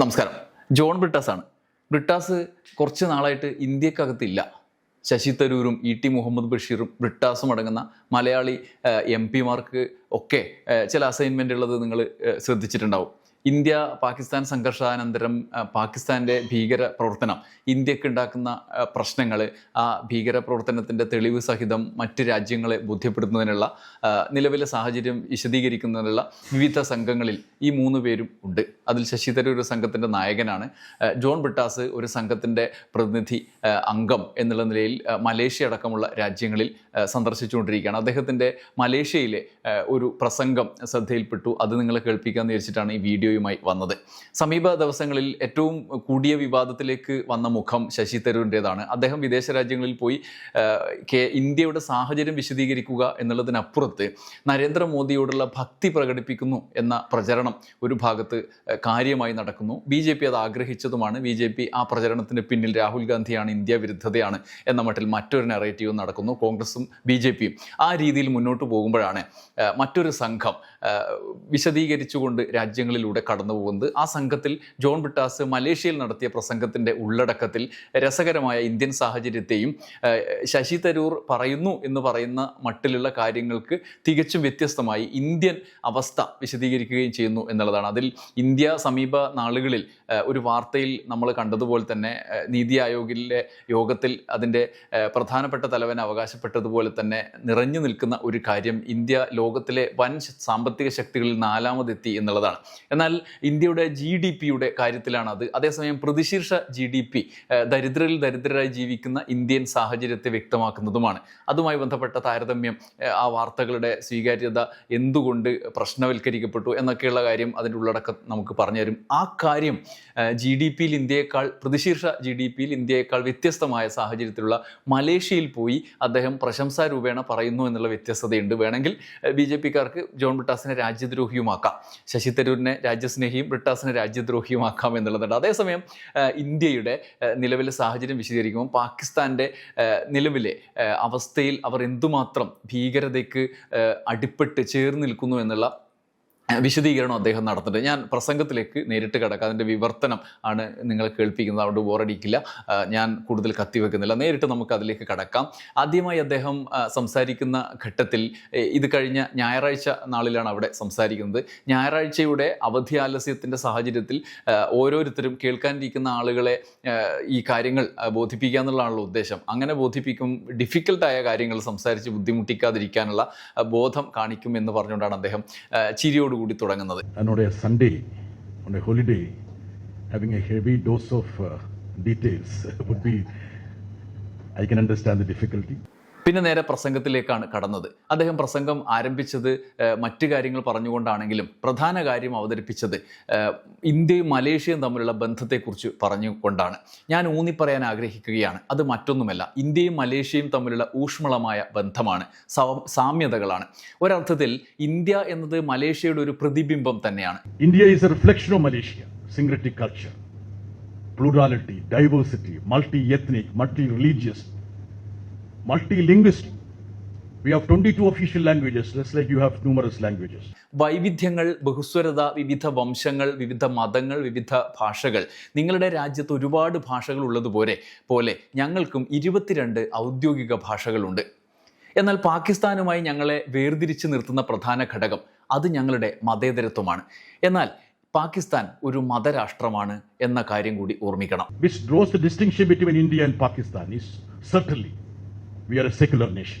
നമസ്കാരം. ജോൺ ബ്രിട്ടാസ് ആണ് ബ്രിട്ടാസ് കുറച്ച് നാളായിട്ട് ഇന്ത്യക്കകത്തില്ല. ശശി തരൂരും ഇ ടി മുഹമ്മദ് ബഷീറും ബ്രിട്ടാസും അടങ്ങുന്ന മലയാളി എം പിമാർക്ക് ഒക്കെ ചില അസൈൻമെന്റ് ഉള്ളത് നിങ്ങൾ ശ്രദ്ധിച്ചിട്ടുണ്ടാവും. ഇന്ത്യ പാകിസ്ഥാൻ സംഘർഷാനന്തരം പാകിസ്ഥാന്റെ ഭീകര പ്രവർത്തനം ഇന്ത്യയ്ക്ക് ഉണ്ടാക്കുന്ന പ്രശ്നങ്ങൾ ആ ഭീകര പ്രവർത്തനത്തിന്റെ തെളിവ് സഹിതം മറ്റ് രാജ്യങ്ങളെ ബോധ്യപ്പെടുത്തുന്നതിനുള്ള നിലവിലെ സാഹചര്യം വിശദീകരിക്കുന്നതിനുള്ള വിവിധ സംഘങ്ങളിൽ ഈ മൂന്ന് പേരും ഉണ്ട്. അതിൽ ശശി തരൂർ ഒരു സംഘത്തിന്റെ നായകനാണ്. ജോൺ ബ്രിട്ടാസ് ഒരു സംഘത്തിന്റെ പ്രതിനിധി അംഗം എന്നുള്ള നിലയിൽ മലേഷ്യ അടക്കമുള്ള രാജ്യങ്ങളിൽ സന്ദർശിച്ചുകൊണ്ടിരിക്കുകയാണ്. അദ്ദേഹത്തിന്റെ മലേഷ്യയിലെ ഒരു പ്രസംഗം ശ്രദ്ധയിൽപ്പെട്ടു. അത് നിങ്ങളെ കേൾപ്പിക്കാമെന്ന് വിചാരിച്ചിട്ടാണ് ഈ വീഡിയോയുമായി വന്നത്. സമീപ ദിവസങ്ങളിൽ ഏറ്റവും കൂടിയ വിവാദത്തിലേക്ക് വന്ന മുഖം ശശി തരൂരിന്റെതാണ് അദ്ദേഹം വിദേശ രാജ്യങ്ങളിൽ പോയി ഇന്ത്യയുടെ സാഹചര്യം വിശദീകരിക്കുക എന്നുള്ളതിനപ്പുറത്ത് നരേന്ദ്രമോദിയോടുള്ള ഭക്തി പ്രകടിപ്പിക്കുന്നു എന്ന പ്രചരണം ഒരു ഭാഗത്ത് കാര്യമായി നടക്കുന്നു. ബി ജെ പി അത് ആഗ്രഹിച്ചതുമാണ്. ബി ജെ പി ആ പ്രചരണത്തിന് പിന്നിൽ രാഹുൽ ഗാന്ധിയാണ് ഇന്ത്യ വിരുദ്ധതയാണ് എന്ന മട്ടിൽ മറ്റൊരു നെറേറ്റീവ് നടക്കുന്നു. കോൺഗ്രസും ബി ജെ പിയും ആ രീതിയിൽ മുന്നോട്ട് പോകുമ്പോഴാണ് മറ്റൊരു സംഘം വിശദീകരിച്ചുകൊണ്ട് രാജ്യങ്ങളിലൂടെ കടന്നു പോകുന്നത്. ആ സംഘത്തിൽ ജോൺ ബിട്ടാസ് മലേഷ്യയിൽ നടത്തിയ പ്രസംഗത്തിന്റെ ഉള്ളടക്കത്തിൽ രസകരമായ ഇന്ത്യൻ സാഹചര്യത്തെയും ശശി തരൂർ പറയുന്നു എന്ന് പറയുന്ന മട്ടിലുള്ള കാര്യങ്ങൾക്ക് തികച്ചും വ്യത്യസ്തമായി ഇന്ത്യൻ അവസ്ഥ വിശദീകരിക്കുകയും ചെയ്യുന്നു എന്നുള്ളതാണ്. അതിൽ ഇന്ത്യ സമീപ നാളുകളിൽ ഒരു വാർത്തയിൽ നമ്മൾ കണ്ടതുപോലെ തന്നെ നീതി ആയോഗിലെ യോഗത്തിൽ അതിന്റെ പ്രധാനപ്പെട്ട തലവൻ അവകാശപ്പെട്ടതുപോലെ തന്നെ നിറഞ്ഞു നിൽക്കുന്ന ഒരു കാര്യം ഇന്ത്യ ലോകത്തിലെ വൻ സാമ്പത്തിക ശക്തികളിൽ നാലാമതെത്തി എന്നുള്ളതാണ്. എന്നാൽ ഇന്ത്യയുടെ ജി ഡി പിയുടെ കാര്യത്തിലാണ് അത് അതേസമയം പ്രതിശീർഷ ജി ഡി പി ദരിദ്രരിൽ ദരിദ്രരായി ജീവിക്കുന്ന ഇന്ത്യൻ സാഹചര്യത്തെ വ്യക്തമാക്കുന്നതുമാണ്. അതുമായി ബന്ധപ്പെട്ട താരതമ്യം ആ വാർത്തകളുടെ സ്വീകാര്യത എന്തുകൊണ്ട് പ്രശ്നവൽക്കരിക്കപ്പെട്ടു എന്നൊക്കെയുള്ള കാര്യം അതിന്റെ ഉള്ളടക്കം നമുക്ക് പറഞ്ഞുതരും ആ കാര്യം ജി ഡി പിയിൽ ഇന്ത്യയേക്കാൾ പ്രതിശീർഷ ജി ഡി പിയിൽ ഇന്ത്യയേക്കാൾ വ്യത്യസ്തമായ സാഹചര്യത്തിലുള്ള മലേഷ്യയിൽ പോയി അദ്ദേഹം പ്രശംസാ രൂപേണ പറയുന്നു എന്നുള്ള വ്യത്യസ്തതയുണ്ട്. വേണമെങ്കിൽ ബി ജെ പിക്കാർക്ക് ജോൺ ബിട്ടാസിനെ രാജ്യദ്രോഹിയുമാക്കാം. ശശി തരൂരിനെ രാജ്യസ്നേഹിയും ബ്രിട്ടാസിനെ രാജ്യദ്രോഹിയുമാക്കാം എന്നുള്ളതുണ്ട്. അതേസമയം ഇന്ത്യയുടെ നിലവിലെ സാഹചര്യം വിശദീകരിക്കുമ്പോൾ പാകിസ്ഥാന്റെ നിലവിലെ അവസ്ഥയിൽ അവർ എന്തുമാത്രം ഭീകരതയ്ക്ക് അടിപ്പെട്ട് ചേർന്ന് നിൽക്കുന്നു എന്നുള്ള വിശദീകരണം അദ്ദേഹം നടത്തുന്നുണ്ട്. ഞാൻ പ്രസംഗത്തിലേക്ക് നേരിട്ട് കിടക്കുക അതിന്റെ വിവർത്തനം ആണ് നിങ്ങൾ കേൾപ്പിക്കുന്നത്. അതുകൊണ്ട് ബോറടിക്കില്ല ഞാൻ കൂടുതൽ കത്തിവെക്കുന്നില്ല നേരിട്ട് നമുക്ക് അതിലേക്ക് കടക്കാം. ആദ്യമായി അദ്ദേഹം സംസാരിക്കുന്ന ഘട്ടത്തിൽ ഇത് കഴിഞ്ഞ ഞായറാഴ്ച നാളിലാണ് അവിടെ സംസാരിക്കുന്നത്. ഞായറാഴ്ചയുടെ അവധി ആലസ്യത്തിന്റെ സാഹചര്യത്തിൽ ഓരോരുത്തരും കേൾക്കാനിരിക്കുന്ന ആളുകളെ ഈ കാര്യങ്ങൾ ബോധിപ്പിക്കുക എന്നുള്ളതാണല്ലോ ഉദ്ദേശം. അങ്ങനെ ബോധിപ്പിക്കും ഡിഫിക്കൽട്ടായ കാര്യങ്ങൾ സംസാരിച്ച് ബുദ്ധിമുട്ടിക്കാതിരിക്കാനുള്ള ബോധം കാണിക്കും എന്ന് പറഞ്ഞുകൊണ്ടാണ് അദ്ദേഹം ആ, ചിരിയോടുകൂടി തുടങ്ങുന്നത് Sunday, on a holiday, having a heavy dose of uh, details would be, I can understand the difficulty. പിന്നെ നേരെ പ്രസംഗത്തിലേക്കാണ് കടന്നത്. അദ്ദേഹം പ്രസംഗം ആരംഭിച്ചത് മറ്റു കാര്യങ്ങൾ പറഞ്ഞുകൊണ്ടാണെങ്കിലും പ്രധാന കാര്യം അവതരിപ്പിച്ചത് ഇന്ത്യയും മലേഷ്യയും തമ്മിലുള്ള ബന്ധത്തെക്കുറിച്ച് പറഞ്ഞുകൊണ്ടാണ്. ഞാൻ ഊന്നി പറയാൻ ആഗ്രഹിക്കുകയാണ്. അത് മറ്റൊന്നുമല്ല ഇന്ത്യയും മലേഷ്യയും തമ്മിലുള്ള ഊഷ്മളമായ ബന്ധമാണ് സാമ്യതകളാണ്. ഒരർത്ഥത്തിൽ ഇന്ത്യ എന്നത് മലേഷ്യയുടെ ഒരു പ്രതിബിംബം തന്നെയാണ്. India is reflection of Malaysia syncretic culture plurality diversity multi ethnic multi religious We have 22 official languages, just like you have numerous languages. വൈവിധ്യങ്ങൾ ബഹുസ്വരത വിവിധ വംശങ്ങൾ വിവിധ മതങ്ങൾ വിവിധ ഭാഷകൾ. നിങ്ങളുടെ രാജ്യത്ത് ഒരുപാട് ഭാഷകൾ ഉള്ളതുപോലെ പോലെ ഞങ്ങൾക്കും ഇരുപത്തിരണ്ട് ഔദ്യോഗിക ഭാഷകളുണ്ട്. എന്നാൽ പാകിസ്ഥാനുമായി ഞങ്ങളെ വേർതിരിച്ച് നിർത്തുന്ന പ്രധാന ഘടകം അത് ഞങ്ങളുടെ മതേതരത്വമാണ്. എന്നാൽ പാകിസ്ഥാൻ ഒരു മതരാഷ്ട്രമാണ് എന്ന കാര്യം കൂടി ഓർമ്മിക്കണം. The distinction between India and Pakistan are a secular nation a secular nation,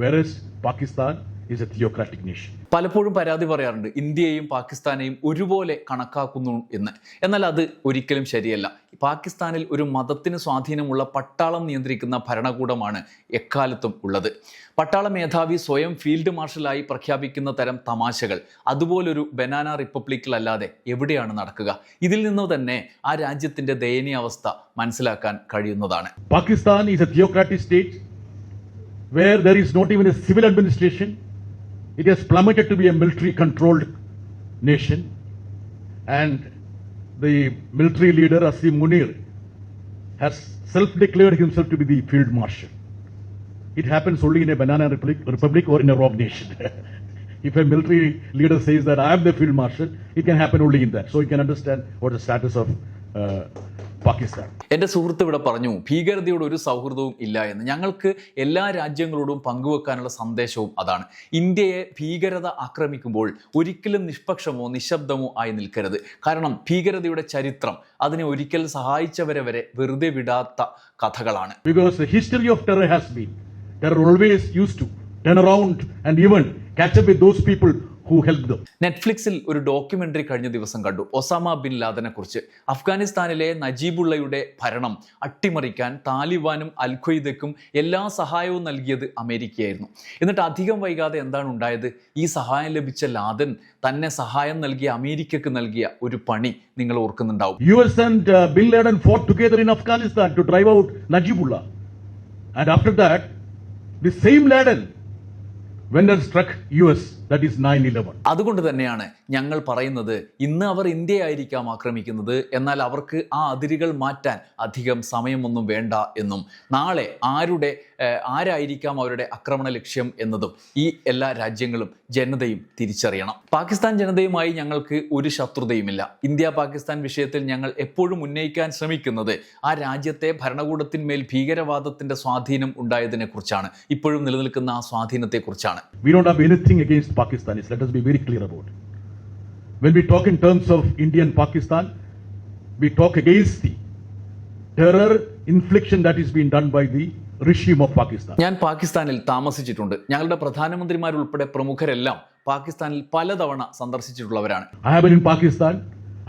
whereas Pakistan is a theocratic nation. പലപ്പോഴും പരാതി പറയാറുണ്ട് ഇന്ത്യയെയും പാകിസ്ഥാനെയും ഒരുപോലെ കണക്കാക്കുന്നു എന്ന്. എന്നാൽ അത് ഒരിക്കലും ശരിയല്ല. പാകിസ്ഥാനിൽ ഒരു മതത്തിന് സ്വാധീനമുള്ള പട്ടാളം നിയന്ത്രിക്കുന്ന ഭരണകൂടമാണ് എക്കാലത്തും ഉള്ളത്. പട്ടാള മേധാവി സ്വയം ഫീൽഡ് മാർഷലായി പ്രഖ്യാപിക്കുന്ന തരം തമാശകൾ അതുപോലൊരു ബനാന റിപ്പബ്ലിക്കിലല്ലാതെ എവിടെയാണ് നടക്കുക? ഇതിൽ നിന്ന് തന്നെ ആ രാജ്യത്തിന്റെ ദയനീയാവസ്ഥ മനസ്സിലാക്കാൻ കഴിയുന്നതാണ്. Pakistan is a theocratic state. Where there is not even a civil administration. It has plummeted to be a military controlled nation. And the military leader, Asim Munir, has self declared himself to be the field marshal. It happens only in a banana republic, or in a rogue nation. if a military leader says that I am the field marshal, it can happen only in that. So you can understand what the status of uh, Pakistan. എന്റെ സുഹൃത്ത് ഇവിടെ പറഞ്ഞു ഭീകരതയോട് ഒരു സൗഹൃദവും ഇല്ല എന്ന്. ഞങ്ങൾക്ക് എല്ലാ രാജ്യങ്ങളോടും പങ്കുവെക്കാനുള്ള സന്ദേശവും അതാണ്. ഇന്ത്യയെ ഭീകരത ആക്രമിക്കുമ്പോൾ ഒരിക്കലും നിഷ്പക്ഷമോ നിശബ്ദമോ ആയി നിൽക്കരുത്. കാരണം ഭീകരതയുടെ ചരിത്രം അതിനെ ഒരിക്കൽ സഹായിച്ചവരെ വരെ വെറുതെ വിടാത്ത കഥകളാണ്. Because the history of terror has been, always always used to around around and even catch up with those നെറ്റ്ഫ്ലിക്സിൽ ഒരു ഡോക്യുമെന്ററി കഴിഞ്ഞ ദിവസം കണ്ടു. ഒസാമ ബിൻ ലാദനെ കുറിച്ച്. അഫ്ഗാനിസ്ഥാനിലെ നജീബുള്ളയുടെ ഭരണം അട്ടിമറിക്കാൻ താലിബാനും അൽ ഖ്വയ്ദക്കും എല്ലാ സഹായവും നൽകിയത് അമേരിക്കയായിരുന്നു. എന്നിട്ട് അധികം വൈകാതെ എന്താണ് ഉണ്ടായത്? ഈ സഹായം ലഭിച്ച ലാദൻ തന്നെ സഹായം നൽകിയ അമേരിക്കക്ക് നൽകിയ ഒരു പണി നിങ്ങൾ ഓർക്കുന്നുണ്ടാവും. Went and struck US, that is 9 11. അതുകൊണ്ട് തന്നെയാണ് ഞങ്ങൾ പറയുന്നത് ഇന്ന് അവർ ഇന്ത്യ ആയിരിക്കാം ആക്രമിക്കുന്നത് എന്നാൽ അവർക്ക് ആ അതിരുകൾ മാറ്റാൻ അധികം സമയമൊന്നും വേണ്ട എന്നും. നാളെ ആരുടെ ആരായിരിക്കാം അവരുടെ ആക്രമണ ലക്ഷ്യം എന്നതും ഈ എല്ലാ രാജ്യങ്ങളും ജനതയും തിരിച്ചറിയണം. പാകിസ്ഥാൻ ജനതയുമായി ഞങ്ങൾക്ക് ഒരു ശത്രുതയുമില്ല. ഇന്ത്യ പാകിസ്ഥാൻ വിഷയത്തിൽ ഞങ്ങൾ എപ്പോഴും ഉന്നയിക്കാൻ ശ്രമിക്കുന്നത് ആ രാജ്യത്തെ ഭരണകൂടത്തിന്മേൽ ഭീകരവാദത്തിന്റെ സ്വാധീനം ഉണ്ടായതിനെ കുറിച്ചാണ് ഇപ്പോഴും നിലനിൽക്കുന്ന ആ സ്വാധീനത്തെക്കുറിച്ചാണ്. Pakistanis, let us be very clear about it. When we talk in terms of Indian Pakistan, we talk against the terror infliction that is being done by the regime of Pakistan. ഞാൻ പാകിസ്ഥാനിൽ താമസിച്ചിട്ടുണ്ട് ഞങ്ങളുടെ പ്രധാനമന്ത്രിമാരുൾപ്പെടെ പ്രമുഖരെല്ലാം പാകിസ്ഥാനിൽ പലതവണ സന്ദർശിച്ചിട്ടുള്ളവരാണ് I have been in Pakistan.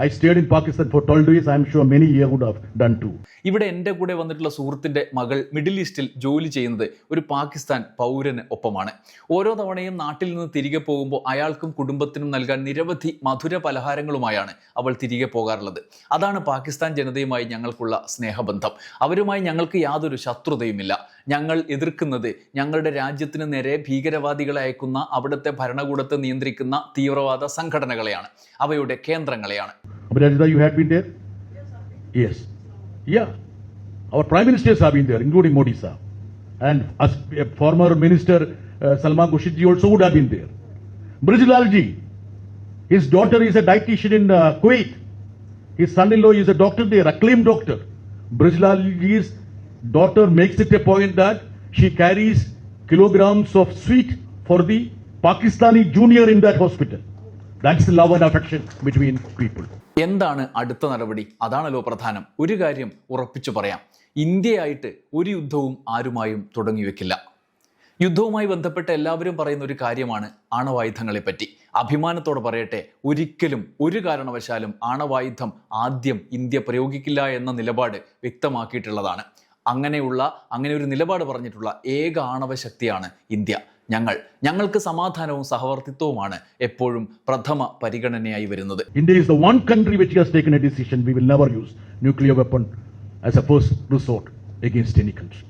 I stayed in Pakistan for 12 days I'm sure many year would have done too. ഇവിടെ എന്റെ കൂടെ വന്നിട്ടുള്ള സുഹൃത്തിന്റെ മകൾ മിഡിൽ ഈസ്റ്റിൽ ജോലി ചെയ്യുന്നത് ഒരു പാകിസ്ഥാൻ പൗരന് ഒപ്പമാണ്. ഓരോ തവണയും നാട്ടിൽ നിന്ന് തിരികെ പോകുമ്പോൾ അയാൾക്കും കുടുംബത്തിനും നൽകാൻ നിരവധി മധുര പലഹാരങ്ങളുമായാണ് അവൾ തിരികെ പോകാറുള്ളത്. അതാണ് പാകിസ്ഥാൻ ജനതയുമായി ഞങ്ങൾക്കുള്ള സ്നേഹബന്ധം. അവരുമായി ഞങ്ങൾക്ക് യാതൊരു ശത്രുതയുമില്ല. ഞങ്ങൾ എതിർക്കുന്നത് ഞങ്ങളുടെ രാജ്യത്തിന് നേരെ ഭീകരവാദികളെ അയക്കുന്ന അവിടുത്തെ ഭരണകൂടത്തെ നിയന്ത്രിക്കുന്ന തീവ്രവാദ സംഘടനകളെയാണ്. അവയുടെ കേന്ദ്രങ്ങളെയാണ്. Salman ഖുഷിജി uh, His daughter is a dietitian in uh, Kuwait. His son-in-law is a doctor there, acclaimed doctor. Brijlal is daughter makes it a point that she carries kilograms of sweet for the Pakistani junior in that hospital. That's the love and affection between people. എന്താണ് അടുത്ത നടപടി? അതാണല്ലോ പ്രധാനം. ഒരു കാര്യം ഉറപ്പിച്ചു പറയാം. ഇന്ത്യയായിട്ട് ഒരു യുദ്ധവും ആരുമായും തുടങ്ങി വെക്കില്ല യുദ്ധവുമായി ബന്ധപ്പെട്ട് എല്ലാവരും പറയുന്ന ഒരു കാര്യമാണ് ആണവായുധങ്ങളെ പറ്റി അഭിമാനത്തോടെ പറയട്ടെ ഒരിക്കലും ഒരു കാരണവശാലും ആണവായുധം ആദ്യം ഇന്ത്യ പ്രയോഗിക്കില്ല എന്ന നിലപാട് വ്യക്തമാക്കിയിട്ടുള്ളതാണ്. അങ്ങനെയുള്ള അങ്ങനെ ഒരു നിലപാട് പറഞ്ഞിട്ടുള്ള ഏക ആണവ ശക്തിയാണ് ഇന്ത്യ ഞങ്ങൾ ഞങ്ങൾക്ക് സമാധാനവും സഹവർത്തിത്വവുമാണ് എപ്പോഴും പ്രഥമ പരിഗണനയായി വരുന്നത് India is the one country which has taken a decision we will never use nuclear weapon as a first resort against any country.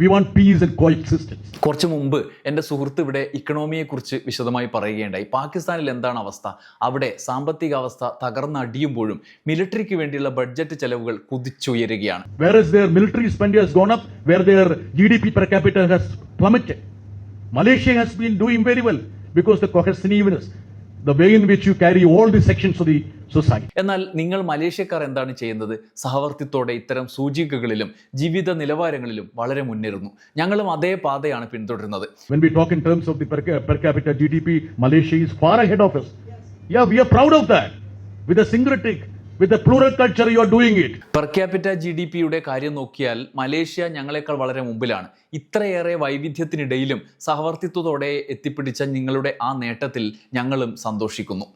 We want peace and coexistence. കുറച്ച് മുമ്പ് എന്റെ സുഹൃത്ത് ഇവിടെ ഇക്കണോമിയെക്കുറിച്ച് വിശദമായി പറയുകയുണ്ടായി പാകിസ്ഥാനിൽ എന്താണ് അവസ്ഥ അവിടെ സാമ്പത്തിക അവസ്ഥ തകർന്നടിയുമ്പോഴും മിലിറ്ററിക്ക് വേണ്ടിയുള്ള ബഡ്ജറ്റ് ചെലവുകൾ കുതിച്ചുയരുകയാണ് Whereas their military spending has gone up, where their GDP per capita has plummeted. Malaysia has been doing very well because the cohesiveness, the way in which you carry all the sections of the society. എന്നാൽ നിങ്ങൾ മലേഷ്യക്കാർ എന്താണ് ചെയ്യുന്നത് സഹവർത്തിത്തോടെ ഇത്തരം സൂചികകളിലും ജീവിത നിലവാരങ്ങളിലും വളരെ മുന്നേറുന്നു ഞങ്ങളും അതേ പാതയാണ് പിന്തുടരുന്നത് When we talk in terms of the per, per capita GDP, Malaysia is far ahead of us. Yeah, we are proud of that. With a syncretic, with per capita G D പിയുടെ കാര്യം നോക്കിയാൽ Malaysia ഞങ്ങളെക്കാൾ വളരെ മുമ്പിലാണ്. ഇത്രയേറെ വൈവിധ്യത്തിനിടയിലും സഹവർത്തിത്വത്തോടെ എത്തിപ്പിടിച്ച നിങ്ങളുടെ ആ നേട്ടത്തിൽ ഞങ്ങളും സന്തോഷിക്കുന്നു.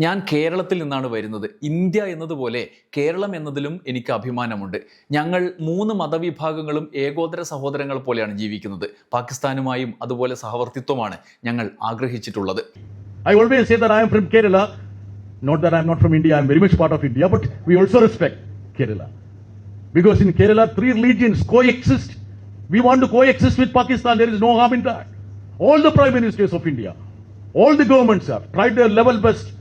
ഞാൻ കേരളത്തിൽ നിന്നാണ് വരുന്നത്. ഇന്ത്യ എന്നതുപോലെ കേരളം എന്നതിലും എനിക്ക് അഭിമാനമുണ്ട്. ഞങ്ങൾ മൂന്ന് മതവിഭാഗങ്ങളും ഏകോദര സഹോദരങ്ങൾ പോലെയാണ് ജീവിക്കുന്നത്. പാകിസ്ഥാനുമായും അതുപോലെ സഹവർത്തിത്വമാണ് ഞങ്ങൾ ആഗ്രഹിച്ചിട്ടുള്ളത്. I always say that I am from Kerala. Not that I am not from India, I am very much part of India, but we also respect Kerala. Because in Kerala, three religions coexist. We want to coexist with Pakistan. There is no harm in that. All the prime ministers of India, all the governments have tried their level best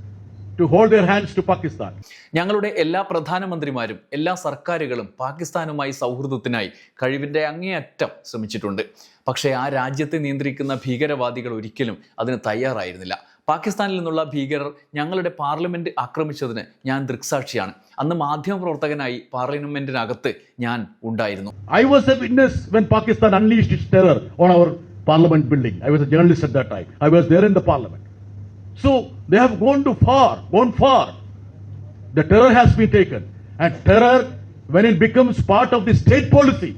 to hold their hands to Pakistan. ഞങ്ങളുടെ എല്ലാ പ്രധാനമന്ത്രിമാരും എല്ലാ സർക്കാരുകളും പാകിസ്ഥാനുമായി സൗഹൃദത്തിനായി കഴിവിന്റെ അങ്ങേയറ്റം ശ്രമിച്ചിട്ടുണ്ട് പക്ഷേ ആ രാജ്യത്തെ നിയന്ത്രിക്കുന്ന ഭീകരവാദികൾ ഒരിക്കലും അതിന് തയ്യാറായിരുന്നില്ല പാകിസ്ഥാനിൽ നിന്നുള്ള ഭീകരർ ഞങ്ങളുടെ പാർലമെന്റ് ആക്രമിച്ചതിന് ഞാൻ ദൃക്സാക്ഷിയാണ് അന്ന് മാധ്യമപ്രവർത്തകനായി പാർലമെന്റിനകത്ത് ഞാൻ ഉണ്ടായിരുന്നു I was a witness when Pakistan unleashed its terror on our parliament building. I was a journalist at that time. I was there in the parliament. So they have gone too far, gone far. The terror has been taken. And terror, when it becomes part of the state policy,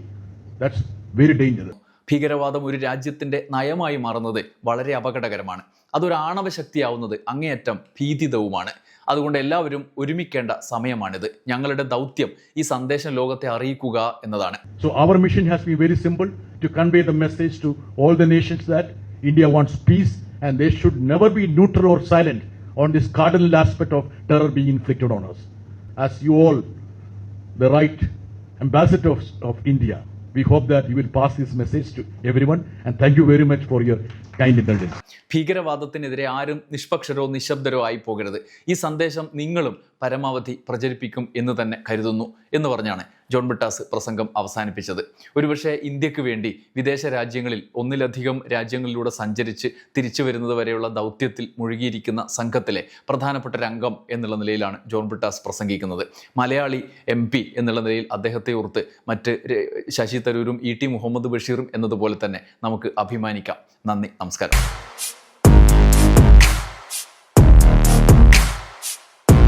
that's very dangerous. ഭീകരവാദം ഒരു രാജ്യത്തിന്റെ നയമായി മാറുന്നത് വളരെ അപകടകരമാണ് അതൊരു ആണവ ശക്തിയാവുന്നത് അങ്ങേയറ്റം ഭീതിതവുമാണ് അതുകൊണ്ട് എല്ലാവരും ഒരുമിക്കേണ്ട സമയമാണിത് ഞങ്ങളുടെ ദൗത്യം ഈ സന്ദേശം ലോകത്തെ അറിയിക്കുക എന്നതാണ് So our mission has been very simple to convey the message to all the nations that India wants peace and they should never be neutral or silent on this cardinal aspect of terror being inflicted on us. As you all, the right ambassadors of India, we hope that you will pass this message to everyone and thank you very much for your indulgence. ഭീകരവാദത്തിനെതിരെ ആരും നിഷ്പക്ഷരോ നിശബ്ദരോ ആയി പോകരുത്. ഈ സന്ദേശം നിങ്ങളും പരമാവധി പ്രചരിപ്പിക്കും എന്ന് തന്നെ കരുതുന്നു എന്ന് പറഞ്ഞാണ് ജോൺ ബിട്ടാസ് പ്രസംഗം അവസാനിപ്പിച്ചത്. ഒരുപക്ഷെ ഇന്ത്യയ്ക്ക് വേണ്ടി വിദേശ രാജ്യങ്ങളിൽ ഒന്നിലധികം രാജ്യങ്ങളിലൂടെ സഞ്ചരിച്ച് തിരിച്ചു വരുന്നത് വരെയുള്ള ദൗത്യത്തിൽ മുഴുകിയിരിക്കുന്ന സംഘത്തിലെ പ്രധാനപ്പെട്ട രംഗം എന്നുള്ള നിലയിലാണ് ജോൺ ബിട്ടാസ് പ്രസംഗിക്കുന്നത്. മലയാളി എം എന്നുള്ള നിലയിൽ അദ്ദേഹത്തെ ഓർത്ത് മറ്റ് ശശി തരൂരും ഇ ടി മുഹമ്മദ് ബഷീറും എന്നതുപോലെ തന്നെ നമുക്ക് അഭിമാനിക്കാം. നന്ദി നമസ്കാരം